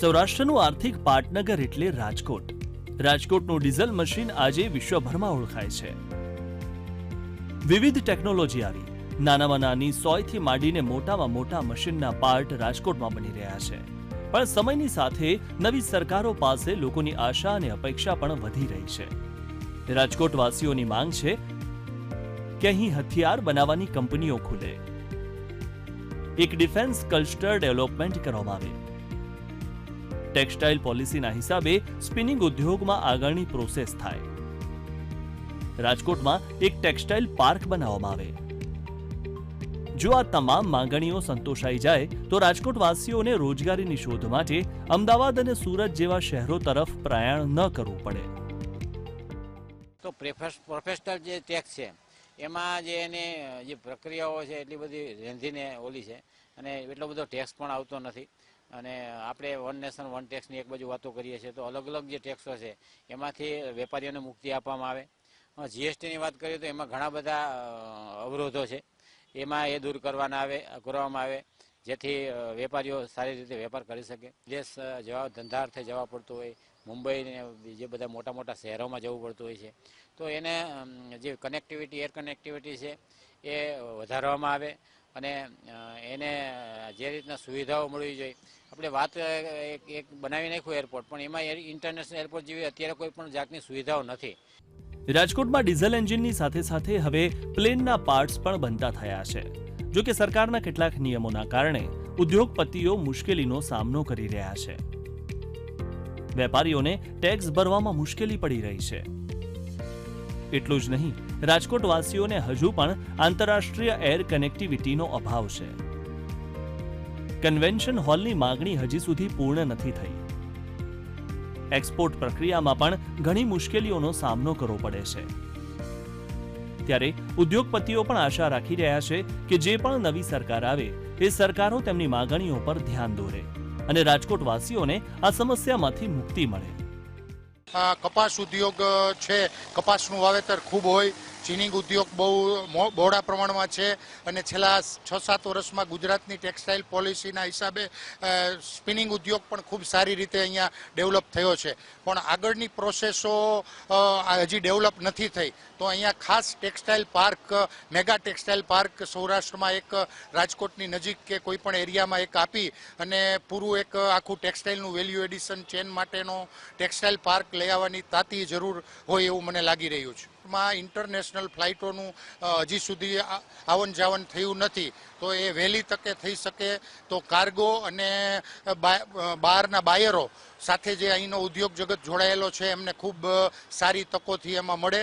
સૌરાષ્ટ્રનું આર્થિક પાટનગર એટલે રાજકોટ. રાજકોટનું ડીઝલ મશીન આજે વિશ્વભરમાં ઓળખાય છે. વિવિધ ટેકનોલોજી આવી. નાનામાં નાની સોયથી માંડીને મોટામાં મોટા મશીનના પાર્ટ રાજકોટમાં બની રહ્યા છે. પણ સમયની સાથે નવી સરકારો પાસે લોકોની આશા અને અપેક્ષા પણ વધી રહી છે. રાજકોટવાસીઓની માંગ છે કે અહીં હથિયાર બનાવવાની કંપનીઓ ખુલે. એક ડિફેન્સ કલ્ચર ડેવલપમેન્ટ કરવામાં આવે. ટેક્સટાઇલ પોલિસીના હિસાબે સ્પિનિંગ ઉદ્યોગમાં આગળની પ્રોસેસ થાય. રાજકોટમાં એક ટેક્સટાઇલ પાર્ક બનાવવામાં આવે. જો આ તમામ માંગણીઓ સંતોષાઈ જાય, તો રાજકોટવાસીઓને રોજગારીની શોધ માટે અમદાવાદ અને સુરત જેવા શહેરો તરફ પ્રયાણ ન કરવું પડે. તો પ્રોફેશનલ જે ટેક્સ છે, એમાં જે એને, જે પ્રક્રિયાઓ છે, એટલી બધી રેંધીને ઓલી છે, અને એટલો બધો ટેક્સ પણ આવતો નથી. અને આપણે વન નેશન વન ટેક્સની એક બાજુ વાતો કરીએ છીએ, તો અલગ અલગ જે ટેક્સો છે, એમાંથી વેપારીઓને મુક્તિ આપવામાં આવે. જીએસટીની વાત કરીએ તો એમાં ઘણા બધા અવરોધો છે. એમાં એ દૂર કરવાના આવે, કરવામાં આવે, જેથી વેપારીઓ સારી રીતે વેપાર કરી શકે. દેશ જવા ધંધાર્થે જવા પડતું હોય. મુંબઈ જે બધા મોટા મોટા શહેરોમાં જવું પડતું હોય છે. તો એને જે કનેક્ટિવિટી એર કનેક્ટિવિટી છે, એ વધારવામાં આવે. અને એને જે રીતના સુવિધાઓ મળવી જોઈએ આપણે વાત એક એક બનાવી નાખ્યું એરપોર્ટ પણ એમાં ઇન્ટરનેશનલ એરપોર્ટ જેવી અત્યારે કોઈ પણ જાતની સુવિધાઓ નથી. રાજકોટમાં ડીઝલ એન્જિનની સાથે સાથે હવે પ્લેનના પાર્ટ્સ પણ બનતા થયા છે. જો કે સરકારના કેટલાક નિયમોના કારણે ઉદ્યોગપતિઓ મુશ્કેલીનો સામનો કરી રહ્યા છે. વેપારીઓને ટેક્સ ભરવામાં મુશ્કેલી પડી રહી છે. એટલું જ નહીં, રાજકોટવાસીઓને હજુ પણ આંતરરાષ્ટ્રીય એર કનેક્ટિવિટીનો અભાવ છે. કન્વેન્શન હોલની માગણી હજી સુધી પૂર્ણ નથી થઈ. એક્સપોર્ટ પ્રક્રિયામાં પણ ઘણી મુશ્કેલીઓનો સામનો કરવો પડે છે. ત્યારે ઉદ્યોગપતિઓ પણ આશા રાખી રહ્યા છે કે જે પણ નવી સરકાર આવે, એ સરકારો તેમની માગણીઓ પર ધ્યાન દોરે અને રાજકોટવાસીઓને આ સમસ્યામાંથી મુક્તિ મળે. કપાસ ઉદ્યોગ છે. કપાસનું વાવેતર ખૂબ હોય. ચીનિંગ ઉદ્યોગ બહુ બહોળા પ્રમાણમાં છે અને છેલ્લા છ સાત વર્ષમાં ગુજરાતની ટેક્સટાઇલ પોલિસીના હિસાબે સ્પિનિંગ ઉદ્યોગ પણ ખૂબ સારી રીતે અહીંયા ડેવલપ થયો છે. પણ આગળની પ્રોસેસો હજી ડેવલપ નથી થઈ. તો અહીંયા ખાસ textile park, mega textile park સૌરાષ્ટ્રમાં એક રાજકોટની નજીક કે કોઈ પણ એરિયામાં એક આપી અને પૂરું એક આખું ટેક્સટાઇલનું વેલ્યુ એડિશન ચેન માટેનો ટેક્સટાઇલ પાર્ક લઈ આવવાની તાતી જરૂર હોય એવું મને લાગી રહ્યું છે. માં ઇન્ટરનેશનલ ફ્લાઇટોનું હજી સુધી આવન જાવન થયું નથી. તો એ વહેલી તકે થઈ શકે તો કાર્ગો અને બહારના બાયરો સાથે જે અહીંનો ઉદ્યોગ જગત જોડાયેલો છે, એમને ખૂબ સારી તકોથી એમાં મળે.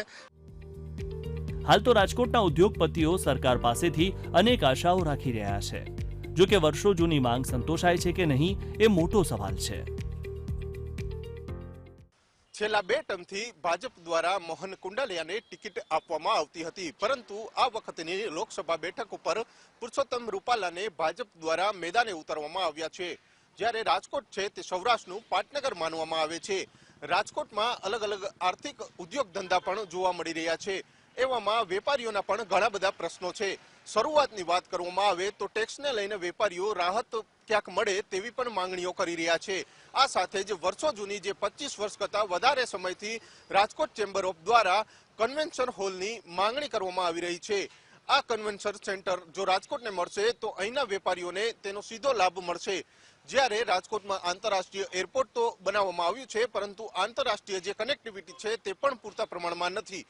હાલ તો રાજકોટના ઉદ્યોગપતિઓ સરકાર પાસેથી અનેક આશાઓ રાખી રહ્યા છે. જો કે વર્ષો જૂની માંગ સંતોષાય છે કે નહીં, એ મોટો સવાલ છે. છેલ્લા બે ટર્મથી ભાજપ દ્વારા મોહન કુંડાલિયાને ટિકિટ આપવામાં આવતી હતી. પરંતુ આ વખતની લોકસભા બેઠક ઉપર પુરુષોત્તમ રૂપાલાને ભાજપ દ્વારા મેદાને ઉતારવામાં આવ્યા છે. જ્યારે રાજકોટ છે તે સૌરાષ્ટ્રનું પાટનગર માનવામાં આવે છે. રાજકોટમાં અલગ અલગ આર્થિક ઉદ્યોગ ધંધા પણ જોવા મળી રહ્યા છે. એવામાં વેપારીઓના પણ ઘણા બધા પ્રશ્નો છે. શરૂઆતની વાત કરવામાં આવે તો ટેક્સને લઈને વેપારીઓ રાહત ક્યાંક મળે તેવી પણ માંગણીઓ કરી રહ્યા છે. આ સાથે જ વર્ષો જૂની જે પચીસ વર્ષ કરતાં વધારે સમયથી રાજકોટ ચેમ્બર ઓફ દ્વારા કન્વેન્શન હોલની માંગણી કરવામાં આવી રહી છે. આ કન્વેન્શન સેન્ટર જો રાજકોટને મળશે તો અહીંના વેપારીઓને તેનો સીધો લાભ મળશે. જ્યારે રાજકોટમાં આંતરરાષ્ટ્રીય એરપોર્ટ તો બનાવવામાં આવ્યું છે, પરંતુ આંતરરાષ્ટ્રીય જે કનેક્ટિવિટી છે તે પણ પૂરતા પ્રમાણમાં નથી.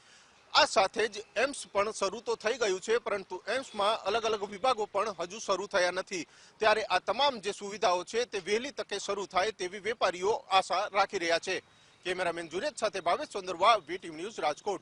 આ સાથે જ એમ્સ પણ શરૂ તો થઈ ગયું છે, પરંતુ એમ્સમાં અલગ અલગ વિભાગો પણ હજુ શરૂ થયા નથી. ત્યારે આ તમામ જે સુવિધાઓ છે તે વહેલી તકે શરૂ થાય તેવી વેપારીઓ આશા રાખી રહ્યા છે. કેમેરામેન જુનેદ સાથે ભાવેશ ચંદ્રવા વીટીવી ન્યૂઝ રાજકોટ.